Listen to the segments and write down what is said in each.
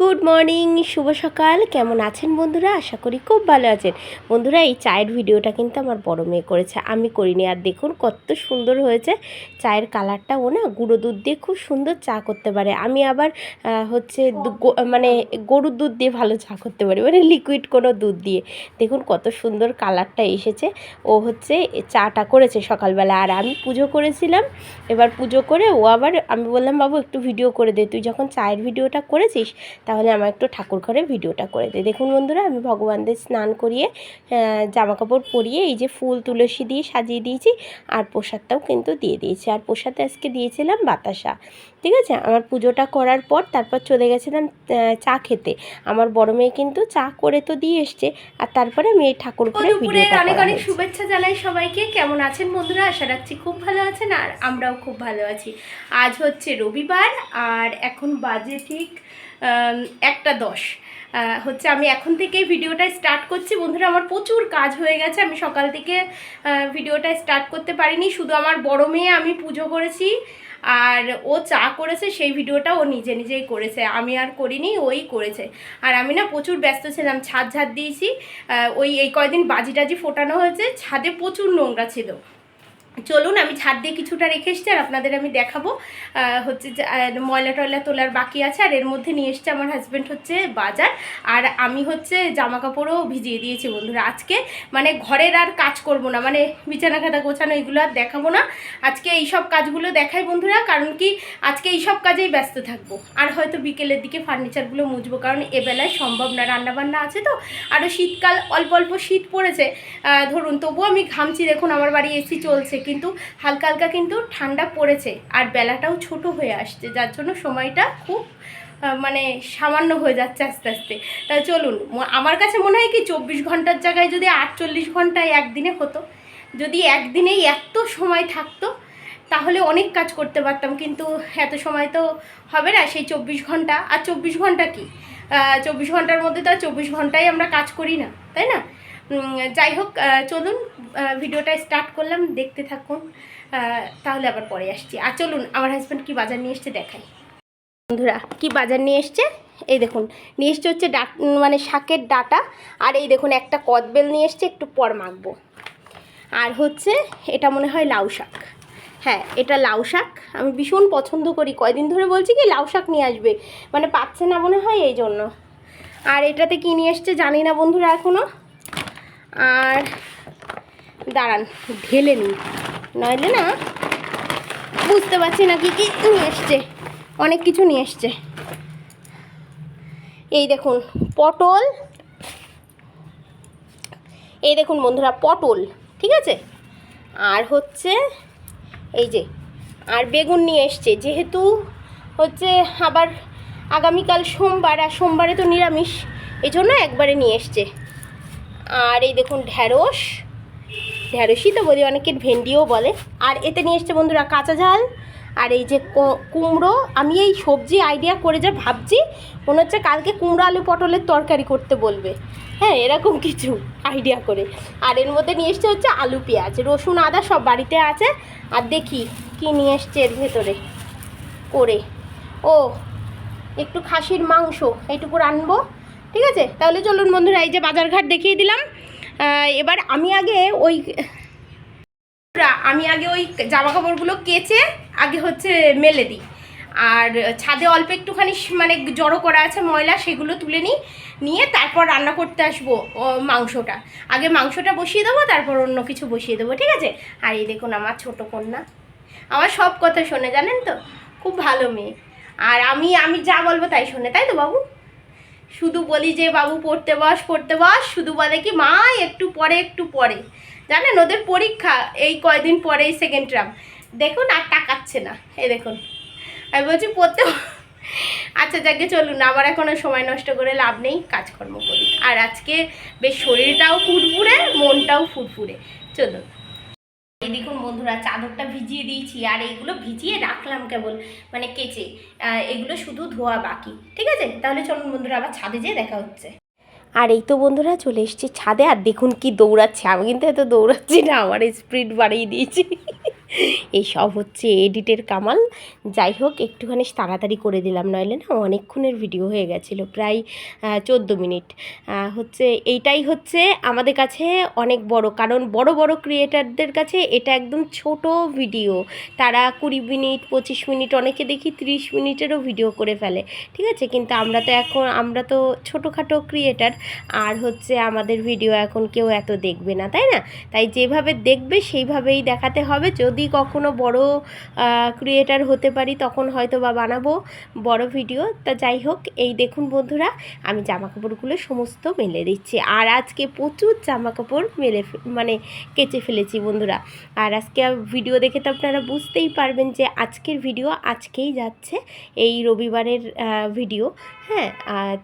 Good morning, শুভ সকাল। কেমন আছেন বন্ধুরা? আশা করি খুব ভালো আছেন। বন্ধুরা, এই চায়ের ভিডিওটা কিন্তু আমার বড় মেয়ে করেছে। আমি করিনি। আর দেখুন কত সুন্দর হয়েছে। চায়ের কালারটা ও না গুঁড়ো দুধ দিয়ে খুব সুন্দর চা করতে পারে। আমি আবার হচ্ছে মানে গরুর দুধ দিয়ে ভালো চা করতে পারি। মানে লিকুইড কোনো দুধ দিয়ে। দেখুন কত সুন্দর কালারটা এসেছে। ও হচ্ছে চাটা করেছে সকালবেলা। আর আমি পুজো করেছিলাম। এবার পুজো করে ও আবার, আমি বললাম, বাবু, একটু ভিডিও করে দে। তুই যখন চায়ের ভিডিওটা করেছিস তাহলে আমার একটু ঠাকুর ঘরে ভিডিওটা করে দে দেখুন বন্ধুরা আমি ভগবানদের স্নান করিয়ে জামা কাপড় পরিয়ে এই যে ফুল তুলসী দিয়ে সাজিয়ে দিয়েছি আর প্রসাদটাও কিন্তু দিয়ে দিয়েছি। আর প্রসাদে আজকে দিয়েছিলাম বাতাসা ঠিক আছে? আমার পুজোটা করার পর তারপর চলে গেছিলাম চা খেতে। আমার বড় মেয়ে কিন্তু চা করে তো দিয়ে এসছে আর তারপরে আমি এই ঠাকুর ঘরে ভিডিওটা অনেক অনেক শুভেচ্ছা জানাই সবাইকে। কেমন আছেন বন্ধুরা? আশা রাখছি খুব ভালো আছেন আর আমরাও খুব ভালো আছি। আজ হচ্ছে রবিবার আর এখন বাজে ঠিক একটা দশ। হচ্ছে আমি এখন থেকেই ভিডিওটা স্টার্ট করছি। বন্ধুরা, আমার প্রচুর কাজ হয়ে গেছে। আমি সকাল থেকে ভিডিওটা স্টার্ট করতে পারিনি। শুধু আমার বড় মেয়ে আমি পুজো করেছি, আর ও চা করেছে, সেই ভিডিওটা ও নিজে নিজেই করেছে। আমি আর করিনি, ওই করেছে। আর আমি না প্রচুর ব্যস্ত ছিলাম, ছাদ ঝাড় দিয়েছি। ওই, এই কয়দিন বাজি টাজি ফোটানো হয়েছে, ছাদে প্রচুর নোংরা ছিল। চলুন, আমি ছাদ দিয়ে কিছুটা রেখে এসছি আর আপনাদের আমি দেখাবো। হচ্ছে ময়লা টয়লা তোলার বাকি আছে আর এর মধ্যে নিয়ে এসছে আমার হাজব্যান্ড হচ্ছে বাজার। আর আমি হচ্ছে জামা কাপড়ও ভিজিয়ে দিয়েছি বন্ধুরা আজকে। মানে ঘরের আর কাজ করব না মানে বিছানা খাতা গোছানো এগুলো আর দেখাবো না। আজকে এই সব কাজগুলো দেখাই বন্ধুরা, কারণ কি আজকে এই সব কাজেই ব্যস্ত থাকব। আর হয়তো বিকেলের দিকে ফার্নিচারগুলো মুছবো, কারণ এবেলায় সম্ভব না, রান্নাবান্না আছে তো। আরও শীতকাল, অল্প অল্প শীত পড়েছে। ধরুন, তবুও আমি ঘামছি, দেখুন, আমার বাড়ি এসি চলছে। কিন্তু হালকা হালকা কিন্তু ঠান্ডা পড়েছে আর বেলাটাও ছোট হয়ে আসছে, যার জন্য সময়টা খুব মানে সামান্য হয়ে যাচ্ছে আস্তে আস্তে। তাই চলুন আমার কাছে মনে হয় কি চব্বিশ ঘণ্টার জায়গায় যদি আটচল্লিশ ঘন্টায় একদিনে হতো, যদি একদিনেই এত সময় থাকতো, তাহলে অনেক কাজ করতে পারতাম, কিন্তু এত সময় তো হবে না সেই চব্বিশ ঘণ্টা। আর চব্বিশ ঘণ্টা কি? চব্বিশ ঘণ্টার মধ্যে তো আর চব্বিশ ঘন্টাই আমরা কাজ করি না, তাই না? যাই হোক চলুন ভিডিওটা স্টার্ট করলাম, দেখতে থাকুন তাহলে আবার পরে আসছি। আর চলুন, আমার হাজব্যান্ড কি বাজার নিয়ে এসছে দেখাই। বন্ধুরা, কি বাজার নিয়ে এসছে? এই দেখুন, নিয়ে এসছে হচ্ছে ডাট মানে শাকের ডাটা, আর এই দেখুন, একটা কদবেল নিয়ে এসছে, একটু পর মাখবো। আর হচ্ছে, এটা মনে হয় লাউ শাক। হ্যাঁ এটা লাউ শাক। আমি ভীষণ পছন্দ করি। কয়দিন ধরে বলছি কি, লাউ শাক নিয়ে আসবে। মানে পাচ্ছে না মনে হয়, এই জন্য। আর এটাতে কী নিয়ে এসছে জানি না বন্ধুরা এখনও আর দাঁড়ান, ঢেলে নিই। নইলে না বুঝতে পারছি না কি কি নিয়ে এসছে। অনেক কিছু নিয়ে এসছে। এই দেখুন, পটল। এই দেখুন বন্ধুরা, পটল, ঠিক আছে? আর হচ্ছে এই যে, আর বেগুন নিয়ে এসছে। যেহেতু হচ্ছে আবার আগামীকাল সোমবার, আর সোমবারে তো নিরামিষ এই জন্য একবারে নিয়ে এসছে। আর এই দেখুন ঢ্যাঁড়স। ঢ্যাঁড়সই তো বলি, অনেকে ভেন্ডিও বলে। আর এতে নিয়ে এসছে বন্ধুরা কাঁচা ঝাল, আর এই যে কুমড়ো। আমি এই সবজি আইডিয়া করে যা ভাবছি, মনে হচ্ছে কালকে কুমড়ো, আলু, পটলের তরকারি করতে বলবে। হ্যাঁ এরকম কিছু আইডিয়া করে। আর এর মধ্যে নিয়ে এসছে হচ্ছে আলু, পেঁয়াজ। রসুন, আদা সব বাড়িতে আছে। আর দেখি কি নিয়ে এসছে এর ভেতরে। করে। ও, একটু খাসির মাংস, এইটুকু রানবো। ঠিক আছে? তাহলে চলুন বন্ধুরা, এই যে বাজারঘাট দেখিয়ে দিলাম। এবার আমি আগে ওই আমি আগে ওই জামা কাপড়গুলো কেচে আগে হচ্ছে মেলে দিই। আর ছাদে অল্প একটুখানি মানে জড়ো করা আছে ময়লা, সেগুলো তুলে নিই। নিয়ে তারপর রান্না করতে আসব মাংসটা। আগে মাংসটা বসিয়ে দেবো, তারপর অন্য কিছু বসিয়ে দেবো, ঠিক আছে? আর এই দেখুন আমার ছোট কন্যা। আমার সব কথা শোনে, জানেন তো? খুব ভালো মেয়ে। আর আমি আমি যা বলব তাই শোনে, তাই তো বাবু? শুধু বলি যে, বাবু, পড়তে বস পড়তে বস। শুধু বলে কি, মা, একটু পরে একটু পরে জানেন, ওদের পরীক্ষা এই কয়দিন পরেই সেকেন্ড ট্রাম দেখুন, আর টাকাচ্ছে না। এই দেখুন, আমি বলছি, পড়তে আচ্ছা যাকে চলুন। আমার এখন আর সময় নষ্ট করে লাভ নেই, কাজকর্ম করি। আর আজকে বেশ শরীরটাও ফুরফুরে, মনটাও ফুরফুরে। চলুন। এই দেখুন বন্ধুরা, চাদরটা ভিজিয়ে দিয়েছি আর এইগুলো ভিজিয়ে রাখলাম কেবল মানে কেচে। এগুলো শুধু ধোয়া বাকি, ঠিক আছে? তাহলে চলুন বন্ধুরা, আবার ছাদে যেয়ে দেখা হচ্ছে। আর এই তো বন্ধুরা, চলে এসছে ছাদে। আর দেখুন কি দৌড়াচ্ছে। আমি কিন্তু এত দৌড়াচ্ছি না, আমার স্পিড বাড়িয়ে দিয়েছি। এই সব হচ্ছে এডিটের কামাল। যাই হোক, একটুখানি তাড়াতাড়ি করে দিলাম, নইলে না অনেকক্ষণের ভিডিও হয়ে গেছিল, প্রায় চোদ্দ মিনিট। হচ্ছে এইটাই হচ্ছে আমাদের কাছে অনেক বড়, কারণ বড় বড় ক্রিয়েটারদের কাছে এটা একদম ছোট ভিডিও। তারা কুড়ি মিনিট, পঁচিশ মিনিট, অনেকে দেখি তিরিশ মিনিটেরও ভিডিও করে ফেলে, ঠিক আছে? কিন্তু আমরা তো এখন, আমরা তো ছোটোখাটো ক্রিয়েটার আর হচ্ছে আমাদের ভিডিও এখন কেউ এত দেখবে না, তাই না? তাই যেভাবে দেখবে, সেইভাবেই দেখাতে হবে। যদি কখনো বড় ক্রিয়েটার হতে পারি, তখন হয়তো বা বানাবো বড় ভিডিও তা যাই হোক, এই দেখুন বন্ধুরা, আমি জামা কাপড়গুলো সমস্ত মেলে দিচ্ছি। আর আজকে প্রচুর জামা কাপড় মেলে মানে কেচে ফেলেছি বন্ধুরা। আর আজকে ভিডিও দেখে তো আপনারা বুঝতেই পারবেন যে আজকের ভিডিও আজকেই যাচ্ছে এই রবিবারের ভিডিও হ্যাঁ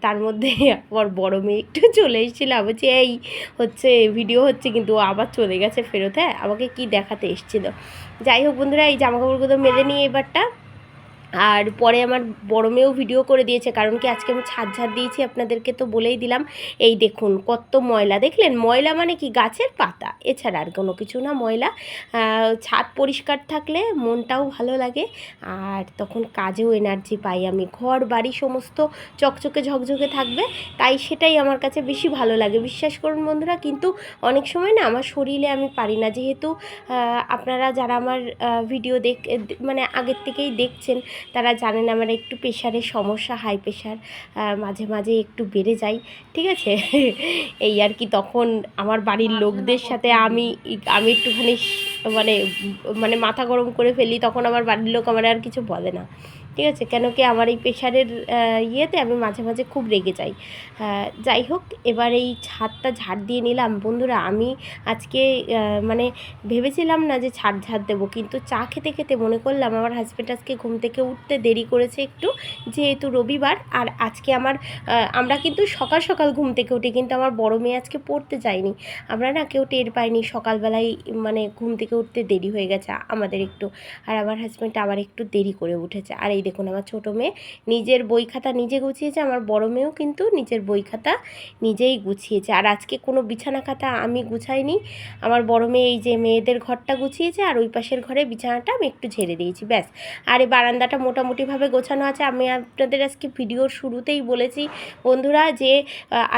তার মধ্যে আমার বড় মেয়ে একটু চলে এসেছিল। আমি বলছি এই, হচ্ছে ভিডিও হচ্ছে, কিন্তু আবার চলে গেছে ফেরত। হ্যাঁ আমাকে কি দেখাতে এসেছিল? যাই হোক বন্ধুরা এই জামা কাপড়গুলো মেলে নিয়ে এবারটা। আর পরে আমার বড় মেয়েও ভিডিও করে দিয়েছে, কারণ কি আজকে আমি ছাদ ঝাড় দিয়েছি আপনাদেরকে তো বলেই দিলাম। এই দেখুন কত ময়লা, দেখলেন? ময়লা মানে কি? গাছের পাতা, এছাড়া আর কোনো কিছু না ময়লা। ছাদ পরিষ্কার থাকলে মনটাও ভালো লাগে, আর তখন কাজেও এনার্জি পাই আমি। ঘর, বাড়ি সমস্ত চকচকে ঝকঝকে থাকবে, তাই সেটাই আমার কাছে বেশি ভালো লাগে। বিশ্বাস করুন বন্ধুরা, কিন্তু অনেক সময় না আমার শরীরে আমি পারি না। যেহেতু আপনারা যারা আমার ভিডিও দেখ মানে আগের থেকেই দেখছেন তারা জানেন আমার একটু প্রেশারের সমস্যা হাই প্রেশার মাঝে মাঝে একটু বেড়ে যায় ঠিক আছে? এই আর কি তখন আমার বাড়ির লোকদের সাথে আমি আমি একটুখানি মানে মানে মাথা গরম করে ফেলি তখন আমার বাড়ির লোক আমার আর কিছু বলে না। ঠিক আছে? কেন কি আমার এই প্রেশারের ইয়েতে আমি মাঝে মাঝে খুব রেগে যাই। যাই হোক, এবার এই ছাদটা ঝাড় দিয়ে নিলাম। বন্ধুরা, আমি আজকে মানে ভেবেছিলাম না যে ছাদ ঝাড় দেবো, কিন্তু চা খেতে খেতে মনে করলাম আমার হাজব্যান্ড আজকে ঘুম থেকে উঠতে দেরি করেছে একটু, যেহেতু রবিবার। আর আজকে আমার আমরা কিন্তু সকাল সকাল ঘুম থেকে উঠি, কিন্তু আমার বড় মেয়ে আজকে পড়তে যায়নি। আমরা না কেউ টের পাইনি, সকালবেলায় মানে ঘুম থেকে উঠতে দেরি হয়ে গেছে আমাদের একটু। আর আমার হাজব্যান্ড আবার একটু দেরি করে উঠেছে। আর এই দেখুন আমার ছোটো মেয়ে। নিজের বই খাতা নিজে গুছিয়েছে, আমার বড় মেয়েও কিন্তু নিজের বই খাতা নিজেই গুছিয়েছে। আর আজকে কোনো বিছানা খাতা আমি গুছাইনি। আমার বড় মেয়ে এই যে মেয়েদের ঘরটা গুছিয়েছে, আর ওই পাশের ঘরে বিছানাটা আমি একটু ঝেড়ে দিয়েছি, ব্যাস। আর এই বারান্দাটা মোটামুটিভাবে গোছানো আছে। আমি আপনাদের আজকে ভিডিওর শুরুতেই বলেছি বন্ধুরা যে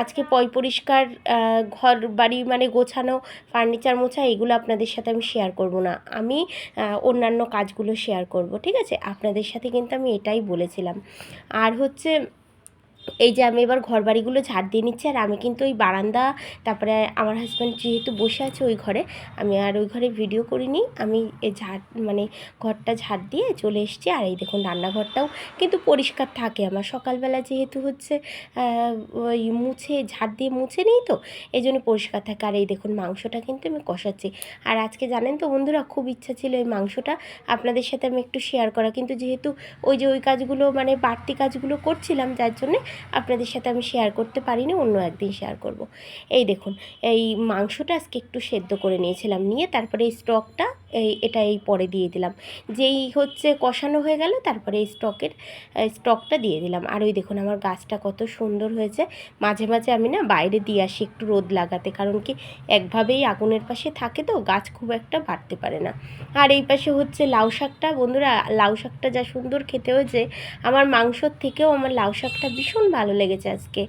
আজকে পয় পরিষ্কার ঘর বাড়ি মানে গোছানো, ফার্নিচার মোছা এগুলো আপনাদের সাথে আমি শেয়ার করব না। আমি অন্যান্য কাজগুলো শেয়ার করব, ঠিক আছে? আপনাদের সাথে কিন্তু আমি এটাই বলেছিলাম। আর হচ্ছে এই যে আমি এবার ঘর বাড়িগুলো ঝাড় দিয়ে নিচ্ছি, আর আমি কিন্তু ওই বারান্দা, তারপরে আমার হাজব্যান্ড যেহেতু বসে আছে ওই ঘরে, আমি আর ওই ঘরে ভিডিও করিনি। আমি ঝাড় মানে ঘরটা ঝাড় দিয়ে চলে এসেছি, আর এই দেখুন রান্নাঘরটাও কিন্তু পরিষ্কার থাকে। আমার সকালবেলা যেহেতু হচ্ছে ওই মুছে, ঝাড় দিয়ে মুছে নিই তো এই জন্য পরিষ্কার থাকে। আর এই দেখুন মাংসটা কিন্তু আমি কষাচ্ছি। আর আজকে জানেন তো বন্ধুরা, খুব ইচ্ছা ছিল এই মাংসটা আপনাদের সাথে আমি একটু শেয়ার করা। কিন্তু যেহেতু ওই যে ওই কাজগুলো মানে বাড়তি কাজগুলো করছিলাম, যার জন্যে আপনাদের সাথে আমি শেয়ার করতে পারি পারিনি, অন্য একদিন শেয়ার করব। এই দেখুন, এই মাংসটা আজকে একটু সেদ্ধ করে নিয়েছিলাম, নিয়ে তারপরে এই স্টকটা এই, এটা এই পরে দিয়ে দিলাম। যেই হচ্ছে কষানো হয়ে গেল, তারপরে এই স্টকের স্টকটা দিয়ে দিলাম। আর ওই দেখুন আমার গাছটা কত সুন্দর হয়েছে। মাঝে মাঝে আমি না বাইরে দিয়ে আসি একটু রোদ লাগাতে, কারণ কি একভাবেই আগুনের পাশে থাকে তো, গাছ খুব একটা বাড়তে পারে না। আর এই পাশে হচ্ছে লাউ শাকটা, বন্ধুরা, লাউ শাকটা যা সুন্দর খেতে হয়েছে, আমার মাংসর থেকেও আমার লাউ শাকটা ভীষণ ভালো লেগেছে আজকে।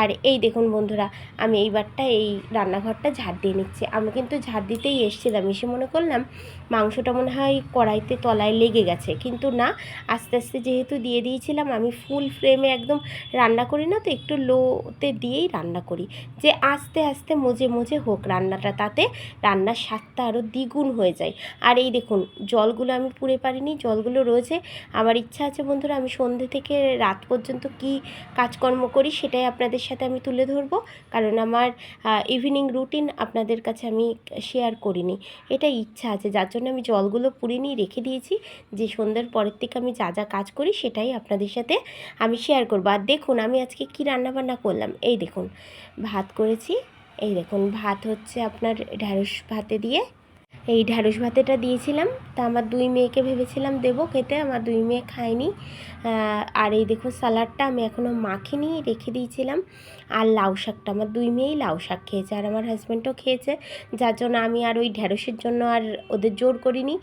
আর এই দেখুন বন্ধুরা, আমি এইবারটা এই রান্নাঘরটা ঝাড় দিয়ে নিচ্ছি। আমি কিন্তু ঝাড় দিতেই এসেছিলাম, এসে মনে করলাম মাংসটা মনে হয় কড়াইতে, তলায় লেগে গেছে। কিন্তু না, আস্তে আস্তে যেহেতু দিয়ে দিয়েছিলাম, আমি ফুল ফ্লেমে একদম রান্না করি না তো, একটু লোতে দিয়েই রান্না করি। যে আস্তে আস্তে মজে মজে হোক রান্নাটা, তাতে রান্নার স্বাদটা আরও দ্বিগুণ হয়ে যায়। আর এই দেখুন, জলগুলো আমি পুড়ে পারিনি, জলগুলো রয়েছে। আমার ইচ্ছা আছে বন্ধুরা, আমি সন্ধে থেকে রাত পর্যন্ত কি কাজকর্ম করি সেটাই আপনাদের সাথে আমি তুলে ধরবো। কারণ আমার ইভিনিং রুটিন আপনাদের কাছে আমি শেয়ার করিনি। এটা ইচ্ছা আছে যার জন্য আমি জলগুলো পুড়ে নিয়ে রেখে দিয়েছি। যে সন্ধ্যের পরের থেকে আমি যা যা কাজ করি সেটাই আপনাদের সাথে আমি শেয়ার করব। আর দেখুন, আমি আজকে কী রান্নাবান্না করলাম? এই দেখুন, ভাত করেছি। এই দেখুন, ভাত হচ্ছে আপনার ঢ্যাঁড়স ভাতে দিয়ে। এই ঢ্যাঁড়স ভাতেটা দিয়েছিলাম। তা আমার দুই মেয়েকে ভেবেছিলাম দেবো খেতে, আমার দুই মেয়ে খায়নি। আর এই দেখো স্যালাডটা আমি এখনও মাখিনি, রেখে দিয়েছিলাম। আর লাউ শাকটা, আমার দুই মেয়েই লাউ শাক খেয়েছে আর আমার হাজব্যান্ডও খেয়েছে। যার জন্য আমি আর ওই ঢ্যাঁড়সের জন্য আর ওদের জোর করিনি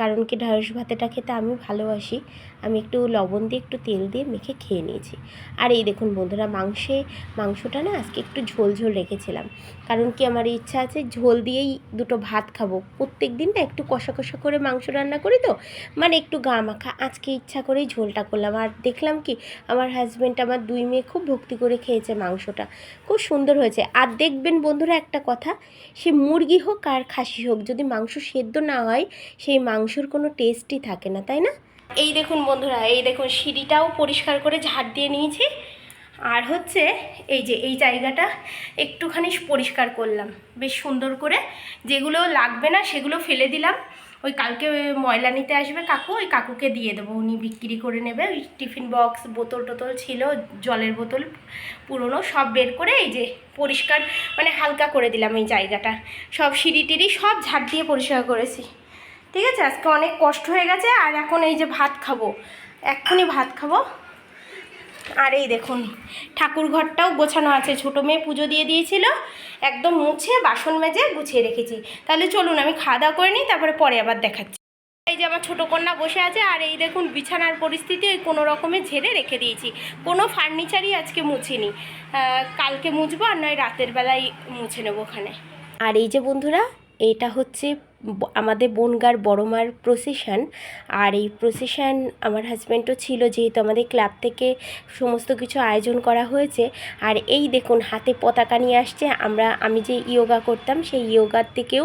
কারণ কি ঢ্যাঁড়স ভাতেটা খেতে আমি ভালোবাসি। আমি একটু লবণ দিয়ে একটু তেল দিয়ে মেখে খেয়ে নিয়েছি। আর এই দেখুন বন্ধুরা, মাংসে, মাংসটা না আজকে একটু ঝোল ঝোল রেখেছিলাম। কারণ কি আমার ইচ্ছা আছে ঝোল দিয়েই দুটো ভাত খাব। প্রত্যেক দিন না একটু কষা কষা করে মাংস রান্না করি তো মানে একটু গা মাখা। আজকে ইচ্ছা করেই ঝোলটা করলাম। আর দেখলাম কি আমার হাজব্যান্ড আমার দুই মেয়ে খুব ভক্তি করে খেয়েছে মাংসটা। খুব সুন্দর হয়েছে। আর দেখবেন বন্ধুরা একটা কথা, সে মুরগি হোক আর খাসি হোক, যদি মাংস সেদ্ধ না হয়, সেই মাংসর কোনো টেস্টই থাকে না, তাই না? এই দেখুন বন্ধুরা, এই দেখুন সিঁড়িটাও পরিষ্কার করে ঝাড় দিয়ে নিয়েছি। আর হচ্ছে এই যে এই জায়গাটা একটুখানি পরিষ্কার করলাম, বেশ সুন্দর করে। যেগুলো লাগবে না, সেগুলো ফেলে দিলাম। ওই কালকে ময়লা নিতে আসবে কাকু, ওই কাকুকে দিয়ে দেবো। উনি বিক্রি করে নেবে। ওই টিফিন বক্স, বোতল টোতল ছিল, জলের বোতল পুরনো, সব বের করে এই যে পরিষ্কার মানে হালকা করে দিলাম এই জায়গাটা। সব সিঁড়ি টিড়ি সব ঝাড় দিয়ে পরিষ্কার করেছি। ঠিক আছে? আজকে অনেক কষ্ট হয়ে গেছে, আর এখন এই যে ভাত খাব। এক্ষুনি ভাত খাব। আর এই দেখুন, ঠাকুর ঘরটাও গোছানো আছে। ছোটো মেয়ে পুজো দিয়ে দিয়েছিল, একদম মুছে বাসন মেজে গুছিয়ে রেখেছি। তাহলে চলুন, আমি খাওয়া দাওয়া করে নিই, তারপরে পরে আবার দেখাচ্ছি। এই যে আমার ছোটো কন্যা বসে আছে, আর এই দেখুন, বিছানার পরিস্থিতি ওই কোনো রকমে ঝেড়ে রেখে দিয়েছি। কোনো ফার্নিচারই আজকে মুছিনি। কালকে মুছবো, আর নয়, রাতের বেলায় মুছে নেব ওখানে। আর এই যে বন্ধুরা, এটা হচ্ছে আমাদের বনগার বড়মার প্রসেশন আর এই প্রসেশন আমার হাজব্যান্ডও ছিল যেহেতু আমাদের ক্লাব থেকে সমস্ত কিছু আয়োজন করা হয়েছে। আর এই দেখুন, হাতে পতাকা নিয়ে আসছে। আমরা, আমি যে ইয়োগা করতাম, সেই ইয়োগার থেকেও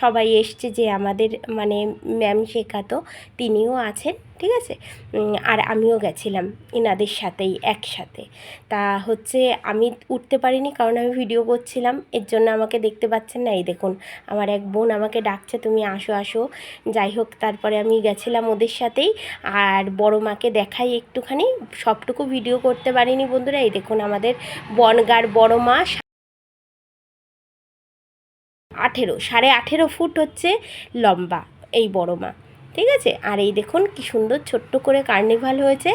সবাই এসছে যে আমাদের মানে ম্যাম শেখাতো, তিনিও আছেন, ঠিক আছে? আর আমিও গেছিলাম ইনাদের সাথেই, একসাথে। তা হচ্ছে, আমি উঠতে পারিনি কারণ আমি ভিডিও করছিলাম। এর জন্য আমাকে দেখতে পাচ্ছেন না। এই দেখুন, আমার এক বোন আমাকে ডাকছে, তুমি আসো আসো। যাই হোক, তারপরে আমি গেছিলাম ওদের সাথেই। আর বড় মাকে দেখাই একটুখানি। সবটুকু ভিডিও করতে পারিনি বন্ধুরা। এই দেখুন আমাদের বনগার বড় মা আঠেরো, সাড়ে আঠেরো ফুট হচ্ছে লম্বা এই বড় মা। ঠিক আছে? আর এই দেখুন কি সুন্দর ছোট্ট করে কার্নিভাল হয়েছে।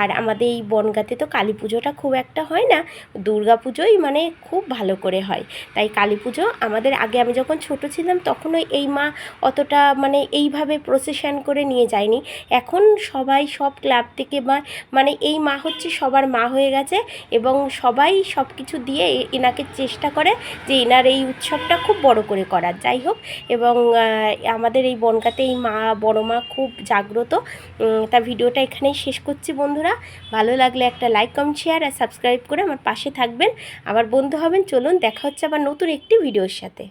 আর আমাদের এই বনগাতে তো কালী পুজোটা খুব একটা হয় না। দুর্গা পুজোই মানে খুব ভালো করে হয়। তাই কালী পুজো আমাদের আগে আমি যখন ছোট ছিলাম তখনও এই মা অতটা মানে এইভাবে প্রসেশন করে নিয়ে যায়নি। এখন সবাই সব ক্লাব থেকে বা মানে এই মা হচ্ছে সবার মা হয়ে গেছে এবং সবাই সব কিছু দিয়ে এনাকে চেষ্টা করে যে এনার এই উৎসবটা খুব বড় করে করার। যাই হোক এবং আমাদের এই বনগাতে এই মা বড় মা খুব জাগ্রত। তা ভিডিওটা এখানেই শেষ করছি বন্ধুরা। ভালো লাগলে একটা লাইক কমেন্ট শেয়ার আর সাবস্ক্রাইব করে আমার পাশে থাকবেন। আবার বন্ধু হবেন, চলুন দেখা হচ্ছে আবার নতুন একটি ভিডিওর সাথে।